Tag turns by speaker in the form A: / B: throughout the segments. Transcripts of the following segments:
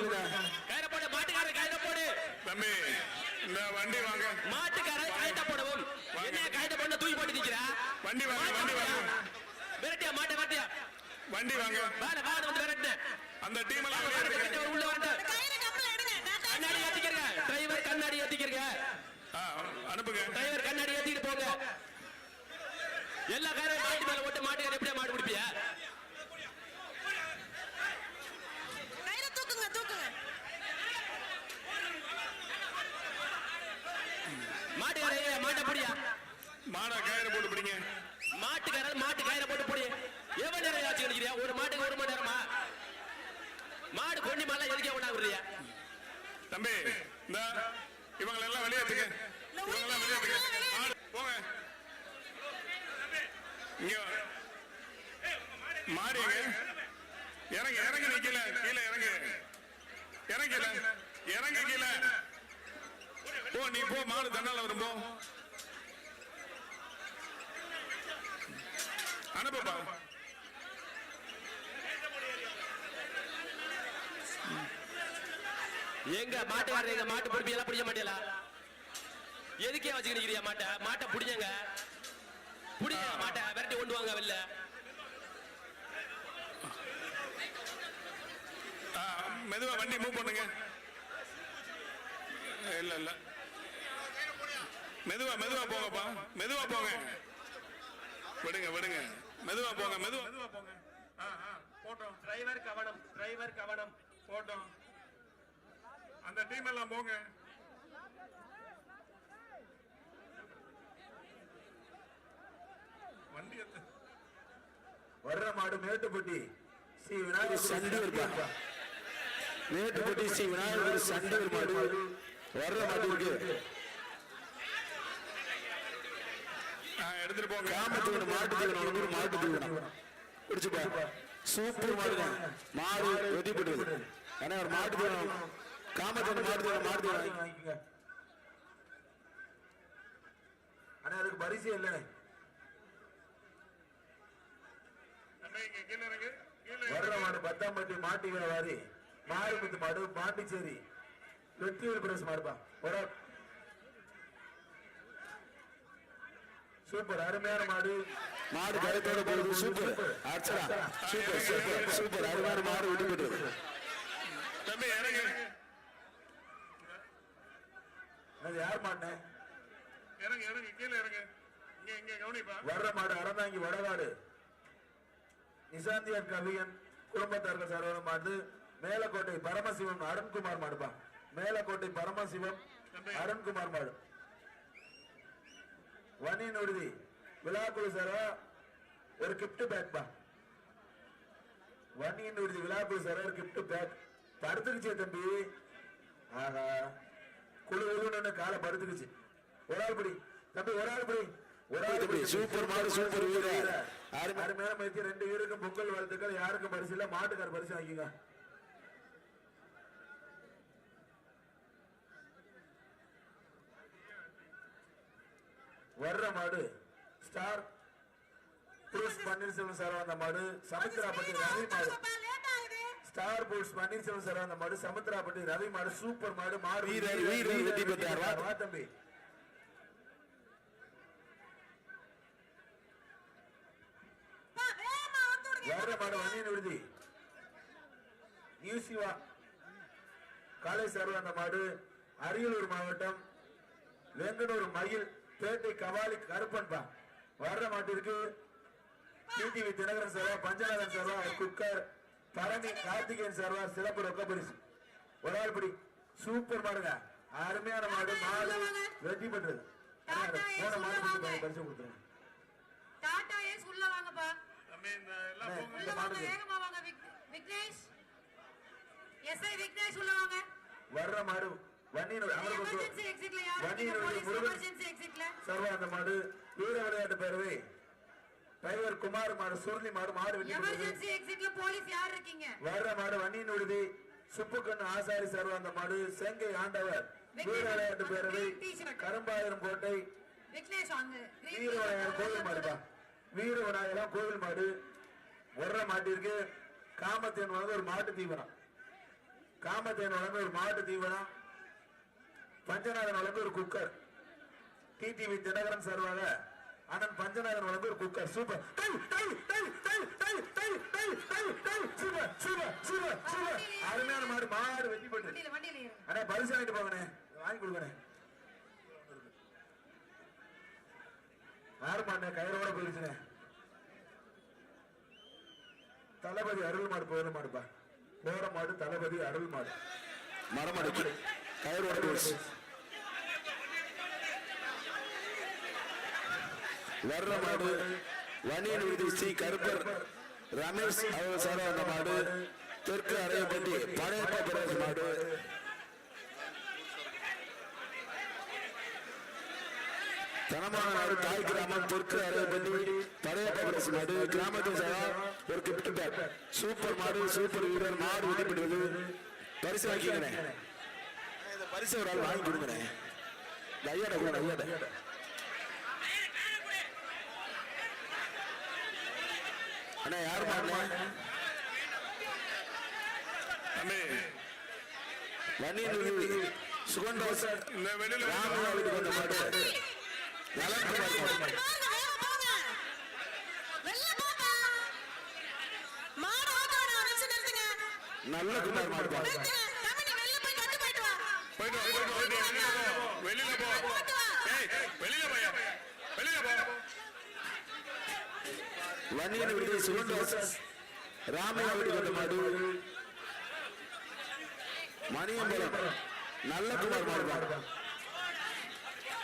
A: போட்டுங்க
B: கயிறை போடு மாட்டுக்காரர் கயிறை போடு.
C: தம்பி இந்த வண்டி வாங்க.
B: மாட்டுக்காரர் கயிறை போடவும். என்ன கயிறை போட்டு தூக்கி போட்டு நிக்கிறா?
C: வண்டி வாங்க வண்டி வாங்க.
B: விரட்டியா மாட்டை
C: வண்டி வாங்க.
B: வந்து விரட்டு
C: அந்த டீம் எல்லாம்.
B: உள்ள வந்து
D: கையில கம்பள எடுங்க. டாடா
B: கண்ணாடி ஏத்திக்கிறங்க. டிரைவர் கண்ணாடி ஏத்திக்கிறங்க.
C: அனுப்புங்க.
B: டிரைவர் கண்ணாடி ஏத்திட்டு போங்க. எல்லா காரையும் மாட்டு மேல போட்டு மாட்டுக்கார எப்படியா மாடு பிடிப்பியா?
C: மாடா கயிறு போட்டு பிடிங்க.
B: மாட்டுக்காரர் மாட்டு கயிறை போட்டு போடி. எவ்வளவு நேரம் ஆச்சு நினைக்கிறியா ஒரு மாட்டுக்கு ஒரு மணி நேரமா? மாடு கொண்டி மேல எதுக்கே கொண்டா விடுறியா
C: தம்பி இந்த இவங்களை எல்லாம் வெளியேற்றுங்க இவங்க எல்லாம் வெளியேற்றுங்க மாடு போங்க. இங்க மாறிங்க இறங்க இறங்க நிக்கல கீழே இறங்கு. இறங்கல இறங்க கீழே. போ நீ போ மாடு தன்னால வரும் போ. அனுப்புப்பா
B: எங்க மாட்டுக்காரர் எங்க மாட்டு பிடிப்பி எல்லாம் பிடிக்க மாட்டேல? எதுக்கே வச்சுக்கிட்டு நிக்கிறியா மாட்டை? மாட்டை பிடிச்சங்க பிடிங்க மாட்டை. விரட்டி கொண்டு வாங்க வெளில
C: மெதுவா வண்டி மூவ் பண்ணுங்க. இல்ல இல்ல. மெதுவா மெதுவா போங்கப்பா. மெதுவா போங்க. விடுங்க விடுங்க. மெதுவா போங்க மெதுவா. மெதுவா போங்க. போட்டோம்.
B: டிரைவர் கவனம் டிரைவர் கவனம்.
C: போட்டோம். அந்த டீம் எல்லாம் போங்க. வண்டி
A: வர்ற மாடு மேட்டுப்பட்டி ஸ்ரீ விநாயகர் சண்டி இருப்பா மேட்டுப்பட்டி ஸ்ரீ விநாயகர் சண்டி மாடு வர்ற மாடு இருக்கு.
C: எடுத்துட்டு போங்க
A: காமத்தீவன மாட்டு தீவனம் ஒரு மாட்டு தீவனம் பிடிச்சுப்பா. சூப்பர் மாடுங்க மாடு வெட்டி போட்டுருது ஆனா ஒரு மாட்டு தீவனம் காமத்தீவன மாட்டு தீவனம் மாட்டு தீவனம் வாங்கிக்கோங்க ஆனா அதுக்கு பரிசு இல்லைண்ணே.
C: தம்பி, இங்க கீழே இறங்கு. கீழே
A: வர்ற. மாடு பத்தாம்பட்டி மாட்டு வியாபாரி மாறுபத்து மாடு பாண்டிச்சேரி வெற்றியூர் பிரஸ் மாடுப்பா. ஒரு சூப்பர் அருமையான மாடு. மாடு கருத்தோட போகுது. Super Archana. Super super super அருமையான மாடு விட்டு
C: தம்பி இறங்கு.
A: அது யார் மாடுனே
C: இறங்கு இறங்கு. கீழே இறங்கு. இங்க இங்க கவனிப்பா.
A: வர்ற மாடு அறந்தாங்கி வடகாடு நிசாந்தியர் கவியன் குடும்பத்தார்கள் சரவண மாடு. மேலக்கோட்டை பரமசிவம் அருண்குமார் மாடுப்பா. மேலக்கோட்டை பரமசிவம் அருண்குமார் மாடு. வன்னியின் விடுதி விழாக்குழு சாரா ஒரு கிஃப்ட் பேக் பா. வன்னியின் விடுதி விழாக்குழு சாரா ஒரு கிஃப்ட் பேக் படுத்துக்குச்சே தம்பி. ஆஹா. குழு குழுன்னு காலை படுத்துக்குச்சு. ஒரு ஆள் படி. தம்பி ஒரு ஆள் படி. ஒரு ஆள் படி. சூப்பர் மாடு சூப்பர் வீரர். அருமையான முயற்சி. ரெண்டு வீருக்கும் பொங்கல் வாழ்த்துக்கள். யாருக்கும் பரிசு இல்ல மாட்டுக்கார பரிசு வாங்கிங்க வர்ற மாடு ஸ்டார் புருஷ் பன்னீர்செல்வம் சார் வந்த மாடு சமுத்திராப்பட்டி ரவி மாடு. ஸ்டார் போர்ட்ஸ் பன்னீர்செல்வம் சார் அந்த மாடு சமுத்திராப்பட்டி ரவி மாடு சூப்பர் மாடு மாடு தம்பி.
D: வந்து
A: வர்ற மாடு வண்டியின் விடுதி நியூசிவா காலை சார் அந்த மாடு அரியலூர் மாவட்டம் வெங்கனூர் மயில் பேட்டை கவாலி கருப்பன் பா வர்ற மாட்டிற்கு டிடிவி தினகரன் சார்வா பஞ்சநாதன் சார்வா குக்கர் பரணி கார்த்திகேயன் சார்வா சிறப்பு ரொக்க பரிசு ஒரு ஆள் படி. சூப்பர் மாடுங்க. அருமையான மாடு. மாடு வெற்றி பெற்றது போன மாடு பரிசு கொடுத்துருங்க.
D: டாடா ஏஸ் உள்ள வாங்கப்பா உள்ள வாங்க. வேகமா வாங்க விக்- விக்னேஷ். எஸ்ஐ விக்னேஷ் உள்ள வாங்க.
A: வர்ற மாடு வண்டியின்
D: எமர்ஜென்சி எக்ஸிட்ல யாரும்
A: வண்டியின்
D: இருக்கீங்க? போலீஸ்
A: முருகன்
D: எமர்ஜென்சி எக்ஸிட்ல
A: சர்வா அந்த மாடு வீர விளையாட்டு பேரவை. டிரைவர் குமார் மாடு சுருளி மாடு மாடு வெட்டி கொடுத்தது.
D: எமர்ஜென்சி எக்ஸிட்ல போலீஸ் யார் இருக்கீங்க?
A: வர்ற மாடு வண்டியின் விடுதி சுப்புக்கண்ணு ஆசாரி சர்வா அந்த மாடு செங்கை ஆண்டவர். வீர விளையாட்டு பேரவை கரும்பாயிரம் கோட்டை. வீர விநாயகர் கோவில் மாடுப்பா. வீர விநாயகரம் கோவில் மாடு. வர்ற மாட்டிற்கு காமத்தேன் வந்து ஒரு மாட்டு தீவனம். காமத்தேன் வழங்க ஒரு மாட்டு தீவனம். பஞ்சநாதன் வழங்கு ஒரு குக்கர் டிடிவி தினகரன் சார்பாக அண்ணன் பஞ்சநாதன் வழங்கு ஒரு குக்கர் சூப்பர் அருமையான மாடு மாடு
D: வெட்டி போட்டு.
A: அண்ணா பரிசு வாங்கிட்டு போங்கண்ணே. வாங்கி கொடுங்கண்ணே. யாரு மாட்டேன் கயிறோட போயிருச்சுண்ணே தளபதி அருள் மாடு போயிடும் மாடுப்பா. நேர மாடு தளபதி அருள் மாடு.
E: மரமாடு கயிறோட போயிடுச்சு. வர்ற மாடு வணியன் விருது ஸ்ரீ கருப்பர் ரமேஷ் அவர்கள் சார அந்த மாடு தெற்கு அரையப்பட்டி பழையப்ப பிரதேச மாடு. தனமான நாடு தாய் கிராமம் தெற்கு அரையப்பட்டி பழையப்ப பிரதேச மாடு. கிராமத்தை சாரா ஒரு கிப்ட் பேக் சூப்பர் மாடு சூப்பர் வீரர் மாடு வெளிப்படுவது பரிசு வாங்கிக்கிறேன் பரிசு ஒரு ஆள் வாங்கி கொடுக்குறேன் இந்த ஐயாட கூட ஐயாட அண்ணா யார்
C: தம்பி.
E: வண்ணி சுகண்டாஸ்
C: இந்த வெளியில
E: ராமநாளுக்கு வந்த
F: பாட்டு. நலன்
E: நல்ல குமார் மாடு
F: பாட்டு. போயிட்டு
C: போயிட்டு வெளியில போ. வெளியில போய்? வெளியில போ.
E: வன்னியன் விடுதி சுகண்டாஸ் ராமையா வீட்டுக்கு வந்த மாடு. மணியம்பலம். நல்ல குமார் மாடு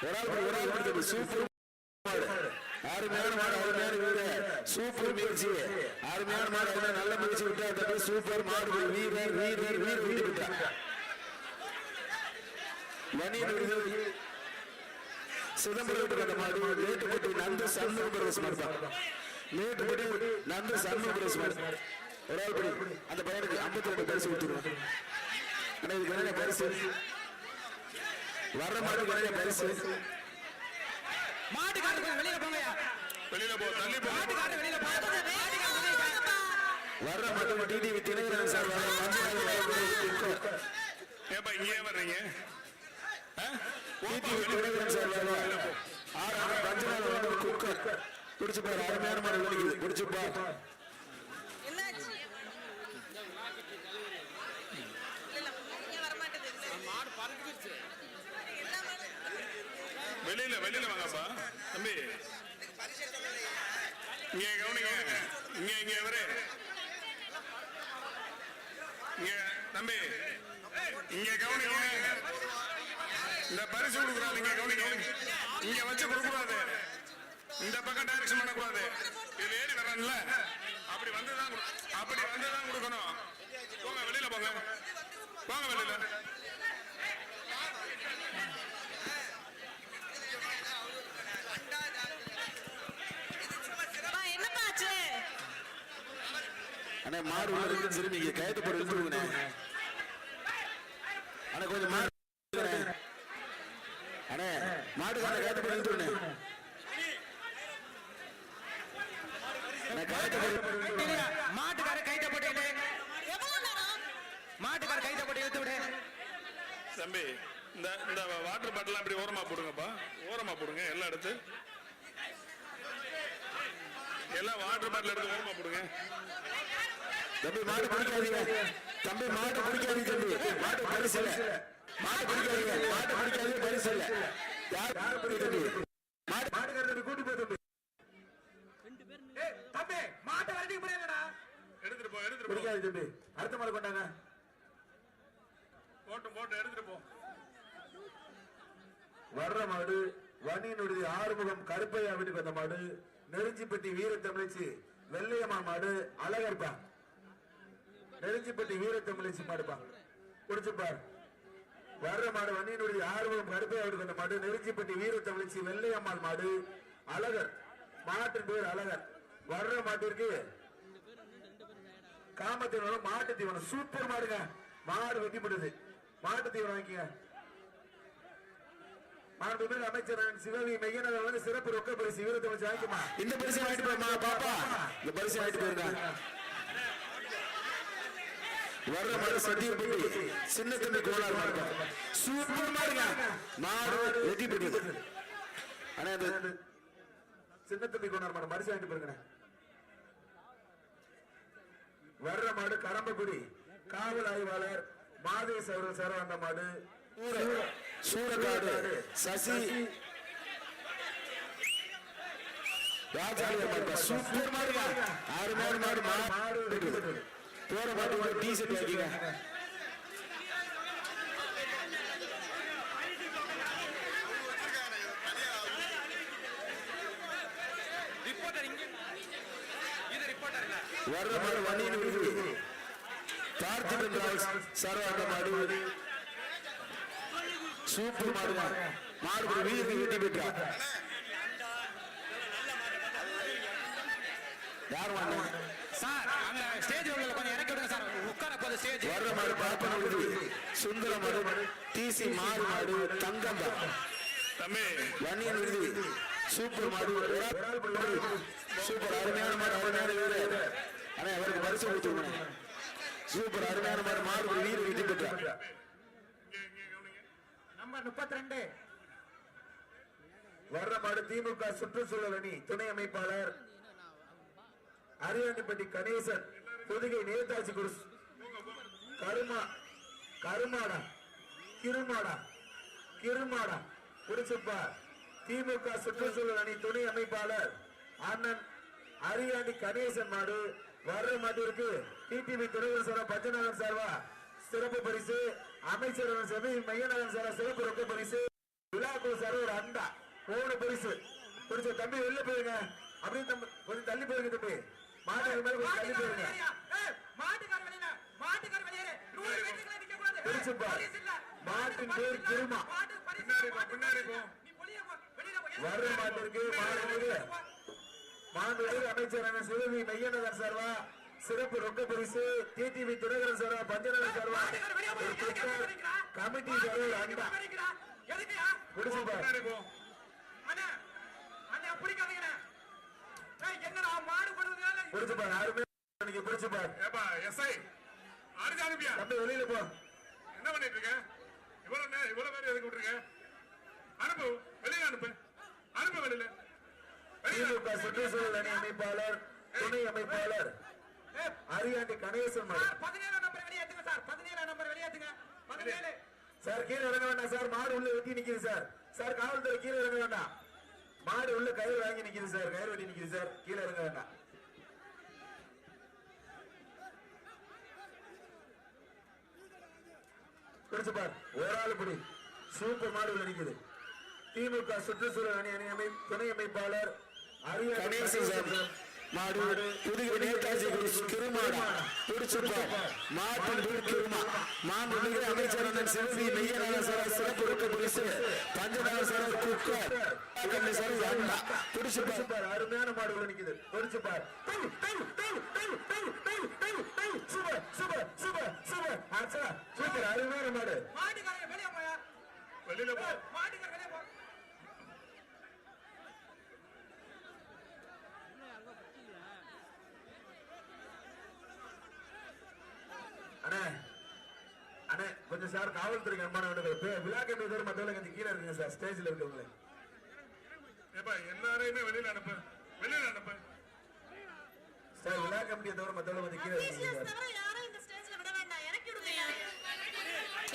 E: ஒரு ஆள் ஒரு ஆள் பிடிச்சது சூப்பர் மாடு. அருமையான மாடு அருமையான வீடு சூப்பர் முயற்சி அருமையான மாடு அருமையான நல்ல முயற்சி விட்டா தம்பி சூப்பர் மாடு. வீரர் வீரர் வீரர் வீடு விட்டா வணியன் விடுதி சிதம்பரம் வீட்டுக்கு அந்த மாடு. மேட்டுப்பட்டி நந்து சண்முக பிரதேச மாடு தான் மேட்டுப்பட்டி நந்து சண்முக மாடு ஒரு ஆள் படி. அந்த பையனுக்கு ஐம்பத்தி ரெண்டு பரிசு கொடுத்துருவோம். ஆனா இதுக்கு நிறைய பரிசு? வர்ற மாட்டுக்கு நிறைய பரிசு?
B: மாட்டுக்காரர் கொஞ்சம் வெளியில போங்கய்யா.
C: வெளியில போ தள்ளி போ.
B: மாட்டுக்காரர் வெளியில போங்க
F: போங்கப்பா.
E: வர்ற மாட்டுக்கு டிடிவி தினகரன் சார் வர
C: ஏப்பா இங்கே வர்றீங்க? ஆ?
E: டிடிவி தினகரன் சார் வர ஆறு பஞ்சநாள் வந்து குக்கர். பிடிச்சு பாரு அருமையான மாடு வெளிக்குது பிடிச்சு பாரு
F: என்னாச்சு? இல்ல, இங்க வர மாட்டேது. எல்லா மாடும்
C: வெளியில வெளியில வாங்கப்பா. தம்பி. இங்க கவனிங்க. இங்க இங்க இவரு. இங்க தம்பி. இங்க கவனிங்க. இந்த பரிசு கொடுக்குறாரு இங்க கவனிங்க. இங்க வச்சு கொடுக்கூடாது வர்றான்ல அப்படி வந்துதான் அப்படி வந்துதான் கொடுக்கணும். போங்க வெளியில போங்க. போங்க வெளியில?
E: அண்ணே மாடு உள்ள இருக்கு திரும்பிங்க கயத்து போட்டு இழுத்து விடுங்கண்ணே. அண்ணே கொஞ்சம் மாடு. அண்ணே மாடுக்கான கயத்து போட்டு இழுத்து விடுங்க அண்ணே கயத்து போட்டு
B: இல்லையா மாட்டுக்காரர் கைத்த போட்டுக்கிட்டு
F: எவ்வளவு நேரம்?
B: மாட்டுக்காரர் கைத்த போட்டு இழுத்து விடு
C: தம்பி இந்த இந்த வாட்டர் பாட்டில் அப்படி ஓரமா போடுங்கப்பா. ஓரமா போடுங்க எல்லாம் எடுத்து. எல்லாம் வாட்டர் பாட்டில் எடுத்து ஓரமா போடுங்க.
E: தம்பி மாடு பிடிக்காதீங்க. தம்பி மாடு பிடிக்காதீங்க தம்பி. மாடு பரிசு இல்ல மாடு பிடிக்காதீங்க. மாடு பிடிக்காதீங்க பரிசு இல்ல யார் யாரு பிடிக்க தம்பி? மாடு
A: மாடுகாரத்தை கூட்டி போ தம்பி. தம்பி மாட்டை வரட்டி போறீங்கடா
C: எடுத்துட்டு போ எடுத்துட்டு போ.
A: தம்பி. அடுத்த மாடு கொண்டாங்க.
C: போட்டு போட்டு எடுத்துட்டு போ.
A: வர்ற மாடு வன்னியினுடைய ஆறுமுகம் கருப்பையா வீட்டுக்கு வந்த மாடு நெருஞ்சிப்பட்டி வீரத்தமிழ்ச்சி வெள்ளையம்மா மாடு அழகர்பா. நெருஞ்சிப்பட்டி வீர மாடுப்பா. குடிச்சுப்பார் வர்ற மாடு வண்ணியினுடைய ஆறுமுகம் கருப்பையா வீட்டுக்கு வந்த மாடு நெருஞ்சிப்பட்டி வீரத்தமிழ்ச்சி வெள்ளையம்மாள் மாடு அழகர். மாட்டின் பேர் அழகர். வர்ற மாட்டிற்கு காமத்தீவனம் மாட்டு தீவனம் சூப்பர் மாடுங்க. மாடு வெட்டிப்படுது. மாட்டு தீவனம் வாங்கிக்க மாண்புமிகு அமைச்சர் சிவவி வந்து சிறப்பு ரொக்க பரிசு வீரத்தை வச்சு வாங்கிக்குமா?
E: இந்த பரிசு வாங்கிட்டு போமா பாப்பா. இந்த பரிசு வாங்கிட்டு போயிருங்க வர்ற மாடு சத்தியப்பட்டி சின்ன தம்பி கோளாறு மாடு சூப்பர் மாடுங்க மாடு வெட்டி பெற்றது ஆனா இந்த
A: சின்ன தம்பி கொண்டார் மாடு மரிசி வாங்கிட்டு போயிருக்கேன் வர்ற மாடு கடம்பக்குடி காவல் ஆய்வாளர் மாதேஷ் அவர்கள் சார் அந்த மாடு.
E: சூர- சூரக்காடு. சசி. சூப்பர் மாடுங்க அருமையான மாடு மாடு. போற மாட்டு ஒரு டீ ஷர்ட் வாங்கிங்க வர்ற மாடு வண்டியின் விருது பார்த்திபன் ராவ் சரவாண்ட மாடு. சூப்பர் மாடுங்க மாடு ஒரு வீரத்தை வெட்டி பெற்றார் யார் வாங்க
B: சார் அந்த ஸ்டேஜ் உள்ள கொஞ்சம் இறக்கி விடுங்க சார். உட்கார போது ஸ்டேஜ்
E: வர்ற மாடு பார்ப்பன விருது சுந்தர மாடு டிசி மாடு மாடு தங்கம் தான்.
C: தம்பி.
E: வன்னியன் விருது. சூப்பர் மாடு. சூப்பர். அருமையான மாடு அருமையான வீரர். ஆனா அவருக்கு பரிசு கொடுத்துருங்க. சூப்பர் அருமையான மாடு மாடு வீரர் வெற்றி பெற்றார்
A: நம்பர் முப்பத்தி ரெண்டு வர்ற மாடு திமுக சுற்றுச்சூழல் அணி துணை அமைப்பாளர் அரியாண்டிப்பட்டி கணேசன் புதுகை நேதாஜி குருஸ் கருமா கருமாடா கிருமாடா கிருமாடா குடிச்சுப்பா திமுக சுற்றுச்சூழல் அணி துணை அமைப்பாளர் அண்ணன் அரியாண்டி கணேசன் மாடு வர்ற மாட்டிற்கு டிடிவி துறைவர் சார் பஞ்சநகர் சார்பா சிறப்பு பரிசு. அமைச்சர் செவி மையநகர் சார் சிறப்பு ரொக்க பரிசு. விழாக்குழு சார் ஒரு அண்டா. மூணு பரிசு. பிடிச்ச தம்பி வெளில போயிருங்க. அப்படியே தம்பி கொஞ்சம் தள்ளி போயிருங்க தம்பி. மாட்டுக்கு மேல கொஞ்சம் தள்ளி போயிருங்க. மாட்டின் பேர் திருமா.
C: பின்னாடி
A: வர்ற மாட்டிற்கு மாண்புமிகு மாண்புமிகு அமைச்சர் அண்ணன் சிவவி மையநகர் சார்பா சிறப்பு ரொக்க பரிசு டிடிவி துறைகரன் சார்பா பஞ்சநகர் கிட்ட கமிட்டி சார்பா ஒரு அண்டா வெளியில போ.
C: என்ன பண்ணிட்டு இருக்க? இவ்வளவு நேரம் இவ்வளவு பேர் எதுக்கு விட்டுருக்க? அனுப்பு வெளியில அனுப்பு. அனுப்பு வெளியில.
A: திமுக சுற்றுச்சூழல் அணி அமைப்பாளர் துணை அமைப்பாளர் அரியாண்டி கணேசன் சார் கீழே இறங்க வேண்டாம் சார். மாடு உள்ள வெட்டி நிக்குது சார். சார் காவல்துறை கீழே இறங்க வேண்டாம். மாடு உள்ள கயிறு வாங்கி நிக்குது சார். கயிறு வெட்டி நிக்குது சார். கீழே இறங்க வேண்டாம். பிடிச்சு பார். ஒரு ஆள் பிடி. சூப்பர் மாடு உள்ள நிக்குது. திமுக சுற்றுச்சூழல் அணி அணி துணை அமைப்பாளர்
E: கணேசன் சார் மாடு புதுகை நேதாஜி கிருமாடா பிடிச்சுப்பா மாட்டின் பேர் கிருமா மாண்புமிகு அமைச்சர் அண்ணன் சிவவி மெய்யநகர சார் சிறப்பு ரொக்க பரிசு பஞ்சநகர சார் குக்கர் சார் அண்ணா. பிடிச்சுப்பா
A: பிடிச்சு பார் அருமையான மாடு உள்ள நிக்குது. பிடிச்சு பார் dive, dive, dive, dive, dive, dive, dive, dive. Super super super super super. அருமையான மாடு.
C: வெளியில போ.
A: அண்ணே அண்ணே கொஞ்சம் சார் காவல்துறை அன்பான வேண்டுகோள் விழா கம்பி தவிர மத்தவங்க கொஞ்சம் கீழே இருக்குங்க சார். ஸ்டேஜ்ல இருக்கவங்க
C: ஏப்பா எல்லாரையுமே வெளியில அனுப்பு. வெளியில அனுப்பு.
A: சார் விழா கமிட்டியை தவிர மத்தவங்க கொஞ்சம் கீழே இருக்குங்க சார்
F: தவிர யாரும் இந்த ஸ்டேஜ்ல விட வேண்டாம். இறக்கி விடுங்க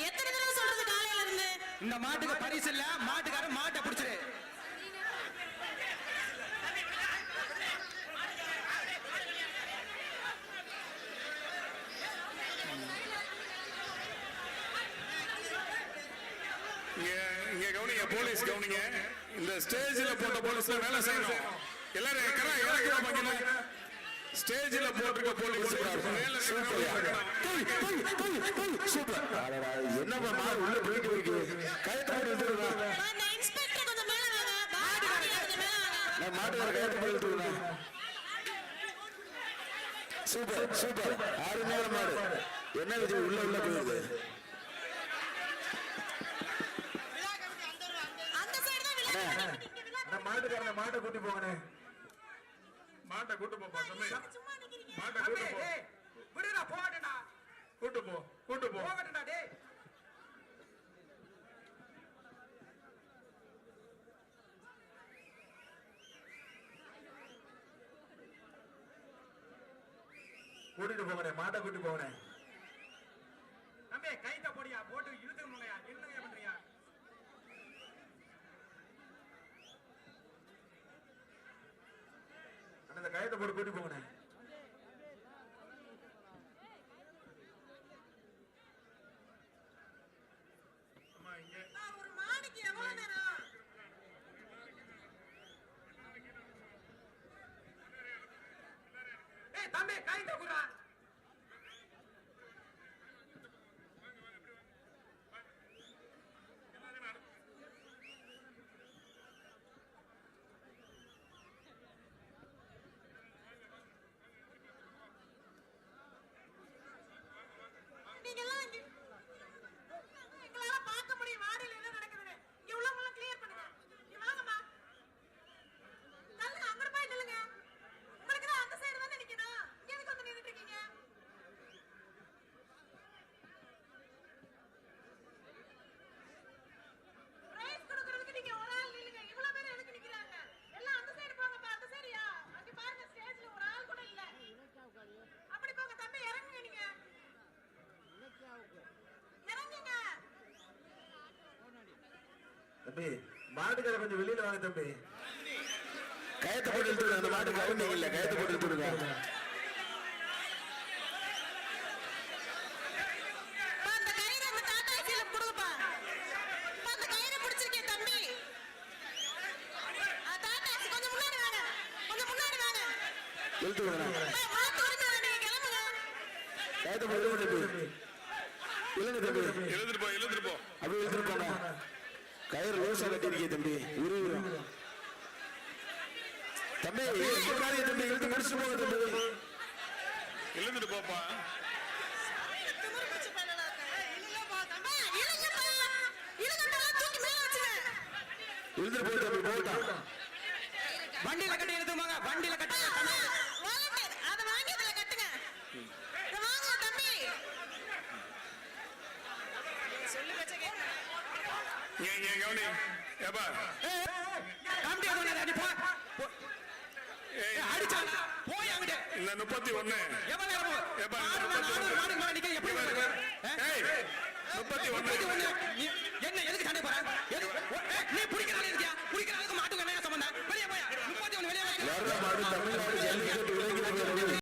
F: எத்தனை தடவை சொல்றது காலையில இருந்து?
B: இந்த மாட்டுக்கு பரிசு இல்ல. மாட்டுக்காரன் மாட்டை பிடிச்சிரு
C: இங்க இங்க கவனிங்க கவனிங்க இந்த ஸ்டேஜ்ல போட்ட போலீஸ்ல வேலை செய்யணும். எல்லாரும் கரா இறக்குற பாக்கணும் ஸ்டேஜ்ல போட்டிருக்க போலீஸ்.
E: சூப்பர் என்னப்பா மாடு உள்ள போயிட்டு இருக்கு கயத்தை போட்டு எடுத்துருந்தா
F: அந்த இன்ஸ்பெக்டர் கொஞ்சம் மேல வாங்க பாடி கொஞ்சம் மேல வாங்க
E: நான் மாட்டுக்கார கயத்தை போட்டு எடுத்துருந்தேன் சூப்பர் சூப்பர். அருமையான மாடு. என்ன விஜய் உள்ள உள்ள போயிருது
F: அந்த சைடு தான் விளையாடுறாங்க இங்க விளையாடுறாங்க
A: அண்ணா மாட்டுக்காரங்க மாட்டை கூட்டி போங்கண்ணே
C: மாட்டை கூட்டு போப்பா தம்பி மாட்டை கூட்டு போ.
G: விடுடா போடா
A: கூட்டு போ கூட்டு போ.
G: போகட்டும்டா டேய்.
A: கூட்டிட்டு போங்கண்ணே மாட்டை கூட்டிட்டு போங்கண்ணே அண்ணா இந்த கயத்தை போட்டு கூட்டி போங்கண்ணே அம்மா இங்க
F: நான் ஒரு மாடிக்கு எவ்வளவு நேரம்
G: ஏய் தம்பி கைத்த குடுறா
F: நீங்க எல்லாம் இங்க எங்களால பார்க்க முடியும் வாடியில என்ன நடக்குதுன்னு இங்க உள்ளவங்க எல்லாம் கிளியர் பண்ணுங்க இங்க வாங்கம்மா தள்ளுங்க அங்க போய் நில்லுங்க உங்களுக்கு தான் அந்த சைடு தானே நிக்கணும் இங்க எதுக்கு வந்து நின்னுட்டு இருக்கீங்க பிரைஸ் கொடுக்கறதுக்கு நீங்க ஒரு ஆள் நில்லுங்க இவ்வளவு பேர் எதுக்கு நிக்கிறாங்க எல்லாம் அந்த சைடு போங்கப்பா அந்த சைடுயா அங்க பாருங்க ஸ்டேஜ்ல ஒரு ஆள் கூட இல்ல அப்படி போங்க தம்பி இறங்குங்க நீங்க இறங்குங்க
A: தம்பி. மாட்டுக்கடை கொஞ்சம் வெளியில வாங்க தம்பி.
E: கயத்தை போட்டு இழுத்துடுங்க அந்த மாட்டு கவுண்டிங் இல்ல கயத்தை போட்டு
F: நீங்க கிளம்புங்க.
E: கயத்தை போட்டு தம்பி. இழுங்க தம்பி.
C: எழுந்துட்டு போ எழுந்துட்டு போ.
E: அப்படியே இழுத்துட்டு போங்க. கயிறு லூசா கட்டிருக்கீங்க தம்பி. உருவிடும் தம்பி போடாதீங்க தம்பி இழுத்து முடிச்சு போங்க தம்பி
C: எழுந்துட்டு போப்பா.
E: இழுத்துட்டு போய் தம்பி போட்டான்
G: வண்டியில கட்டி எடுத்துமாங்க வண்டியில கட்டி
C: ஏப்பா
G: தம்பி அது அடி போ. போ.
C: ஏய்,
G: ஏய், அடிச்சானா போய் அங்கிட்டு
C: இந்த முப்பத்தி ஒண்ணு
G: எவ்வளவு நேரம்
C: ஏப்பா,
G: மாடு நிக்க எப்படி?
C: ஏய் முப்பத்தி ஒண்ணு
G: என்ன எதுக்கு சண்டை போற நீ